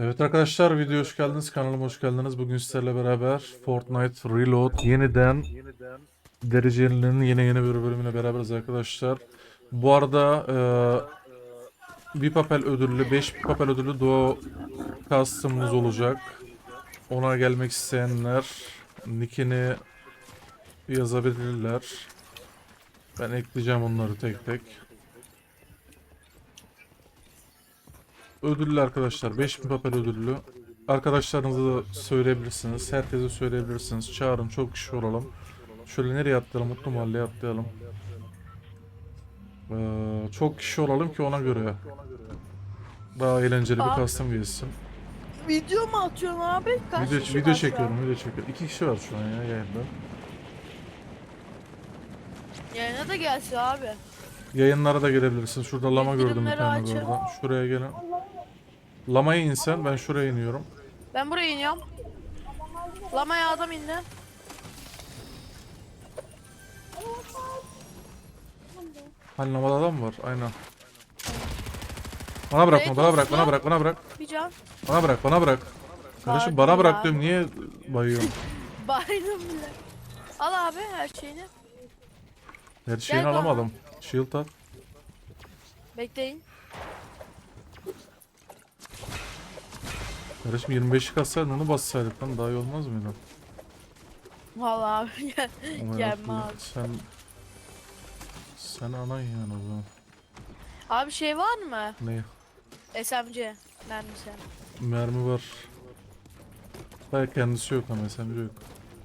Evet arkadaşlar video hoş geldiniz kanalıma hoş geldiniz. Bugün sizlerle beraber Fortnite Reload yeniden derecelerinin yine yeni bir bölümüne beraberiz arkadaşlar. Bu arada e, bir papel ödüllü 5 papel ödüllü duo custom'ımız olacak. Ona gelmek isteyenler nickini yazabilirler. Ben ekleyeceğim onları tek tek. Ödüllü arkadaşlar. 5000 papel ödüllü. Arkadaşlarınıza da söyleyebilirsiniz. Herkese söyleyebilirsiniz. Çağırın çok kişi olalım. Şöyle nereye atlayalım? Mutlu Mahalle'ye atlayalım. Ee, çok kişi olalım ki ona göre. Daha eğlenceli bir Aa. custom gelsin. Video mu atıyorsun abi? Kaç Video, kişi video var şu çekiyorum, an? video çekiyorum. İki kişi var şu an ya yayında. Yayına da gelsin abi. Yayınlara da gelebilirsin. Şurada lama gördüm bir tane açın. burada. Şuraya gelin. Lamaya insen ben şuraya iniyorum. Ben buraya iniyorum. Lamaya adam indi. Hani lamada adam var. Aynen. Bana bırak, Buraya bana bırak, bana bırak, bana bırak. Bir can. Bana bırak, bana bırak. Kardeşim bana bırak diyorum. Niye bayıyorum? Baydım bile. Al abi her şeyini. Her şeyini bana. alamadım. Shield at. Bekleyin. Kardeşim 25'lik atsaydın onu bassaydık lan daha iyi olmaz mıydı? Vallahi gel. Ama Gelme yok, abi. Sen... Sen anan yani o zaman. Abi şey var mı? Ne? SMC mermisi. Mermi var. Hayır kendisi yok ama SMG yok.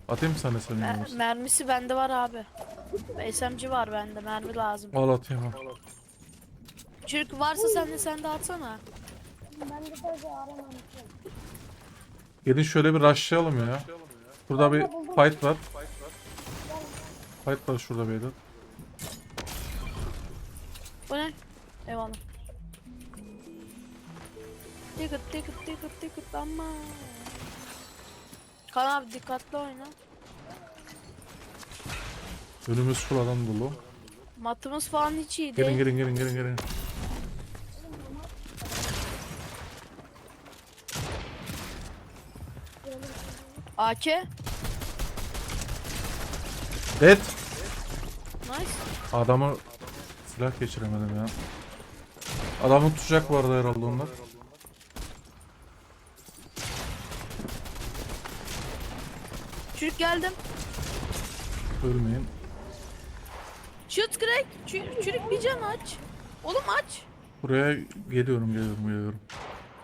Atayım mı sana SMG Mer- mermisi bende var abi. SMC var bende. Mermi lazım. Al atayım al. Çünkü varsa sen de sen de atsana. Gelin şöyle bir rushlayalım ya. Burada bir fight var. Fight var şurada beyler. Bu ne? Eyvallah. Ticket ticket ticket ticket ama. Kan abi dikkatli oyna. Önümüz full adam dolu. Matımız falan hiç iyi Gelin değil. gelin gelin gelin gelin. AK. Dead. Nice. Adamı silah geçiremedim ya. Adamı tutacak bu arada herhalde onlar. Çürük geldim. Ölmeyin. Shoot crack. Çü- çürük bir can aç. Oğlum aç. Buraya geliyorum geliyorum geliyorum.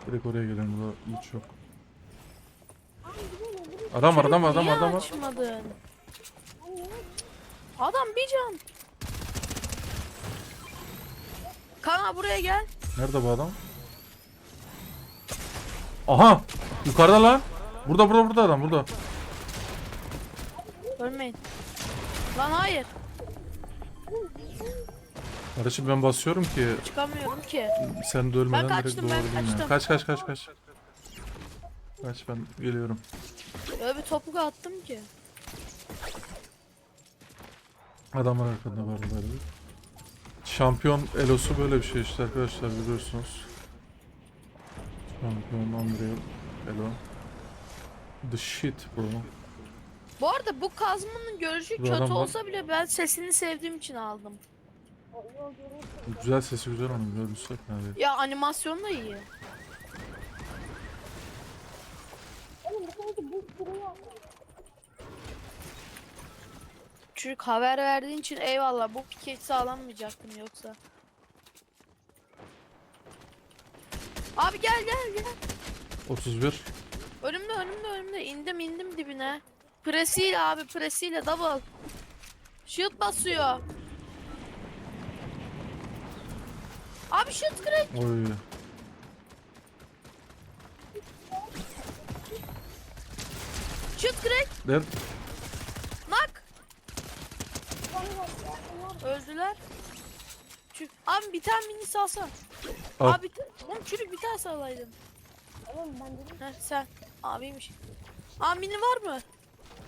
Direkt oraya gelelim burada hiç yok. Adam var adam var adam Niye var adam var. açmadın? Adam bir can. Kana buraya gel. Nerede bu adam? Aha! Yukarıda lan. Burada burada burada adam burada. Ölmeyin. Lan hayır. Kardeşim ben basıyorum ki Çıkamıyorum ki. sen de ölmeden Ben direkt kaçtım, ben doğru kaçtım. Kaç kaç kaç kaç. Kaç ben geliyorum. Öyle bir topuk attım ki. Adamlar arkada var böyle. Şampiyon elosu böyle bir şey işte arkadaşlar biliyorsunuz. Şampiyon Unreal Elo. The shit bro. Bu arada bu kazmanın görüşü Bu kötü olsa bile ben sesini sevdiğim için aldım. Güzel sesi güzel onun görüntüsü fena değil. Ya animasyon da iyi. Çocuk haber verdiğin için eyvallah bu piket sağlanmayacaktım yoksa. Abi gel gel gel. 31. Önümde önümde önümde indim indim dibine. Presiyle abi presiyle double. Shield basıyor. Abi shield crack. Oy. Shield crack. Dead. Nak. Öldüler. Çü- Abi bir tane mini salsan. Al. Abi t- oğlum çürük bir tane salaydın. Heh, sen. Abiymiş. Abi mini var mı?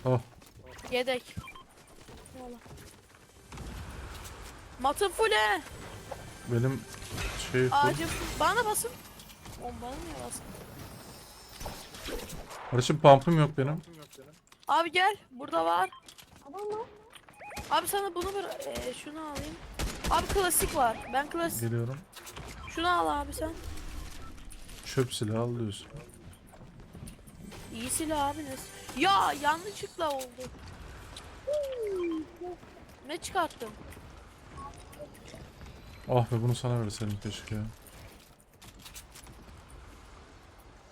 Al. Yedek. Eyvallah. Matın full he. Benim şey. Ağacım. Bana basın. Oğlum bana niye basın? Kardeşim pump'ım yok benim. Abi gel. Burada var. Abi sana bunu bir ee, şunu alayım. Abi klasik var. Ben klasik. Geliyorum. Şunu al abi sen. Çöp silahı al diyorsun. İyi silah abi ne? Ya yanlışlıkla oldu. Ne çıkarttım? Ah be bunu sana verseydim keşke ya.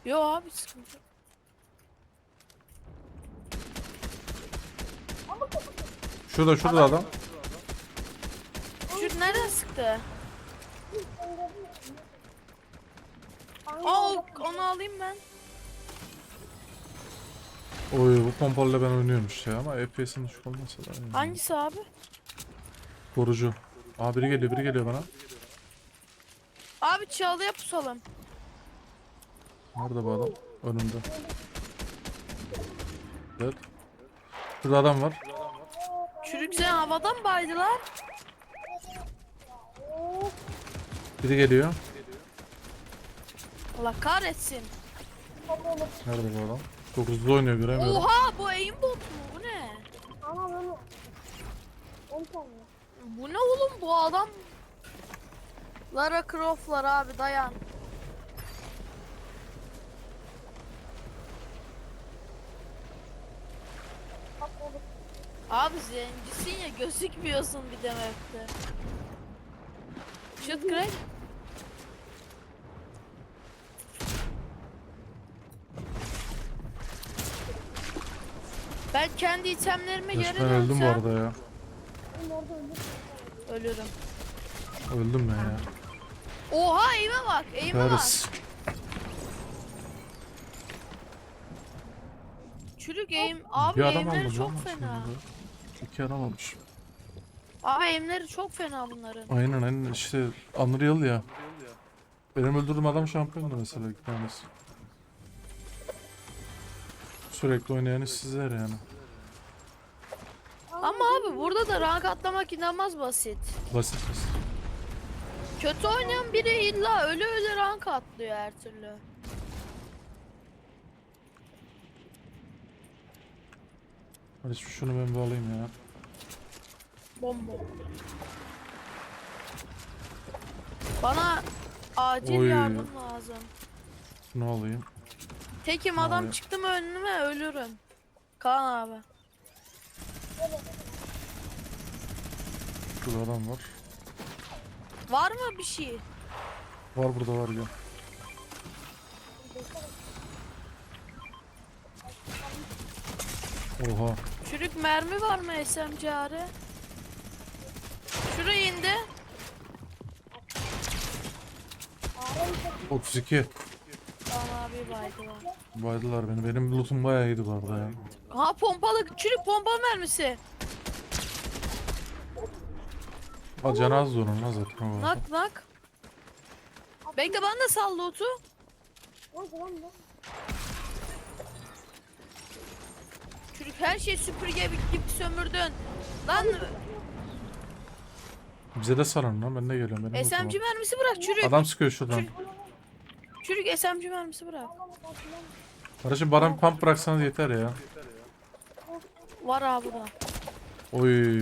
Yo abi sıkıntı. yok. Şurada şurada adam. Şu nereden sıktı? Aa o- onu alayım ben. Oy bu pompalı ben oynuyorum işte ama FPS'in düşük olmasa da. yani. Hangisi abi? Korucu. Aa biri geliyor biri geliyor bana. Abi çalıya pusalım. Nerede bu adam? Önümde. Evet. Şurada adam var. Çürük sen havadan baydılar. Biri geliyor. Allah kahretsin. Nerede bu adam? Çok hızlı oynuyor göremiyorum. Oha bu aimbot mu? Bu ne? Ama bunu 10 tane. Bu ne oğlum bu adam? Lara Croft'lar abi dayan. Abi zencisin ya gözükmüyorsun bir de map'te. Shoot crack. Ben kendi itemlerime geri ben öldüm bu dönsem arada ya. Ölürüm. Öldüm ben ya. Oha eğime bak, eğime bak. Paris. Çürük eğim, abi eğimleri çok fena. İki adam almış. Abi eğimleri çok fena bunların. Aynen aynen işte Unreal ya. Benim öldürdüğüm adam şampiyondu mesela iki tanesi. Sürekli oynayanı sizler yani. Ama abi burada da rank atlamak inanılmaz basit. Basit basit. Kötü oynayan biri illa öyle öyle rank atlıyor her türlü. Hadi şu- şunu ben bir alayım ya. Bomba. Bana acil Oy. yardım lazım. Şunu alayım. Tekim adam Abi. çıktı mı önüme ölürüm. Kaan abi. Şurada adam var. Var mı bir şey? Var burada var gel. Oha. Çürük mermi var mı SMC'are? Şuraya indi. 32. Kaan abi baydılar. Baydılar beni. Benim lootum bayağı iyiydi bu arada ya. Ha pompalı, çürük pompa mermisi. Ha cenaz da onun lan zaten. o. Nak nak. Bekle bana da sal loot'u. Ne oldu lan bu? Çürük her şey süpürge gibi sömürdün. Lan Bize de sarın lan ben de geliyorum. Benim lootum SMG mermisi bırak çürük. Adam sıkıyor şuradan. Çürük SMG mermisi bırak. Kardeşim bana bir pump bıraksanız yeter ya. Var abi da. Oy.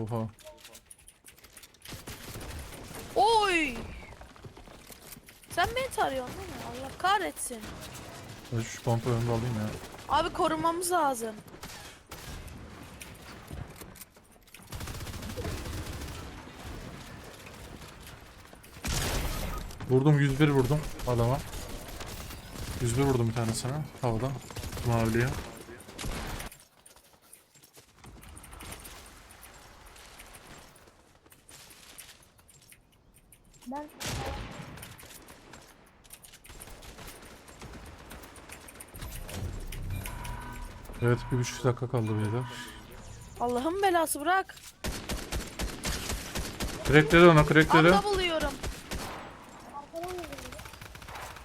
Oha. Oy. Sen beni tarıyorsun değil mi? Allah kahretsin. Ben şu önde alayım ya. Abi korumamız lazım. Vurdum 101 vurdum adama. 101 vurdum bir tanesine havada. Maviliye. Ben Evet bir buçuk dakika kaldı beyler. Allah'ın belası bırak. Crackleri ona Abi crackleri. double yiyorum.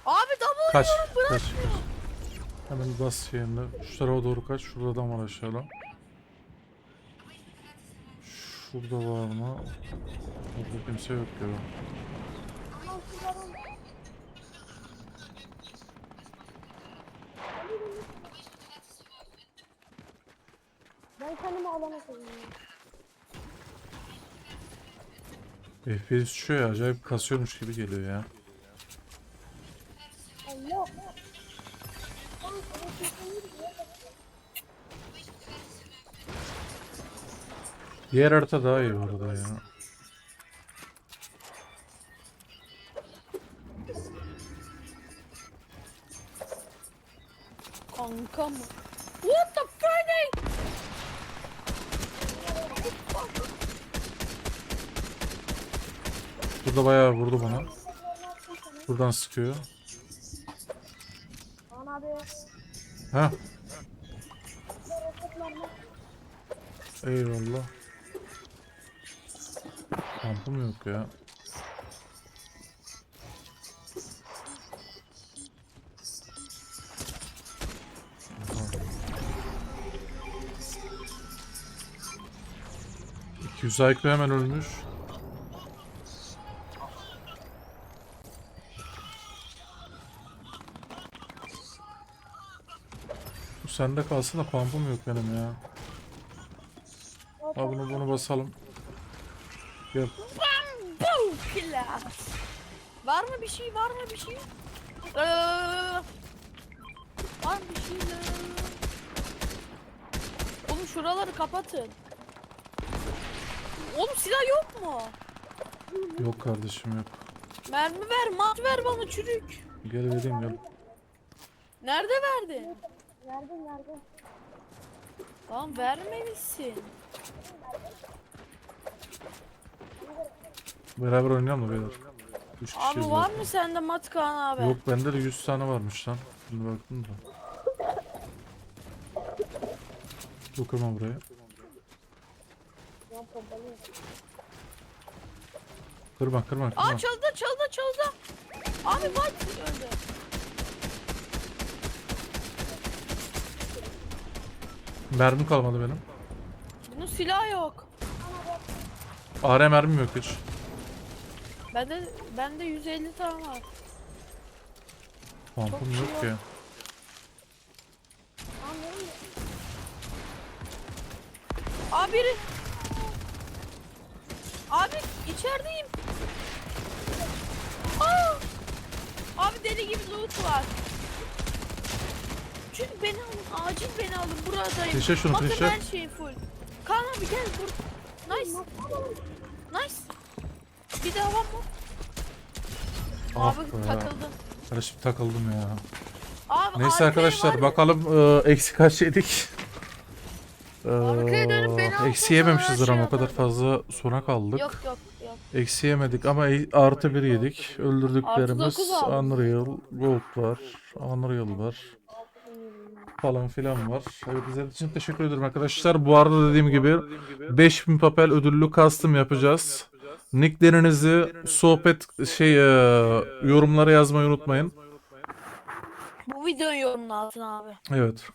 Abi double Kaç. yiyorum bırak. Kaç. Hemen bas şeyinde. Şu tarafa doğru kaç. Şurada adam var aşağıda. Şurada var mı? Burada kimse yok ya. Ben kendimi alana koyayım. FPS düşüyor ya acayip kasıyormuş gibi geliyor ya. Allah. Diğer harita daha iyi bu arada ya. Kanka mı? What the Friday? Burada bayağı vurdu bana. Buradan sıkıyor. Ha, eyvallah. Kampım yok ya. ...200 IQ hemen ölmüş. Sende kalsın da pump'um yok benim ya. Ha bunu bunu basalım. Gel. Boom killer. Var mı bir şey? Var mı bir şey? Ee, var mı bir şey? Oğlum şuraları kapatın. Oğlum silah yok mu? Yok kardeşim yok. Mermi ver, mat ver bana çürük. Gel vereyim gel. Nerede verdin? Verdim verdim. Tamam vermemişsin. Beraber oynayalım mı beyler? Üç Abi kişiyiz var zaten. mı sende mat Kaan abi? Yok bende de 100 tane varmış lan. Şimdi baktım da. Dokunma buraya. Ben pompalıyım. Kırma kırma Aa kırma. çaldı çaldı çaldı. Abi bak öldü. Mermi kalmadı benim. Bunun silahı yok. AR mermim yok hiç. Bende bende 150 tane var. Pump'um Çok yok iyi ki. Abi biri. Abi içerideyim. Aa! Abi deli gibi loot var. Çünkü beni alın, acil beni alın buradayım. Finişle şunu, Bakın finişle. her şeyim full. Kaan abi gel bur. Nice. Nice. Bir daha var mı? Ah abi be. takıldım. Kardeşim takıldım ya. Abi Neyse arkadaşlar var. bakalım e, eksi kaç yedik. E, Arkaya dönüp beni alsanız eksi yememişizdir şey ama o kadar yapardım. fazla sona kaldık. Yok yok yok. Eksi yemedik ama e- artı bir yedik. Öldürdüklerimiz dokuz. Unreal, Gold var, Unreal var. Falan filan var. Evet izlediğiniz için teşekkür ederim arkadaşlar. Bu arada dediğim gibi 5000 papel ödüllü custom yapacağız. Nicklerinizi sohbet şey e, yorumlara yazmayı unutmayın. Bu videonun yorumunun altına abi. Evet.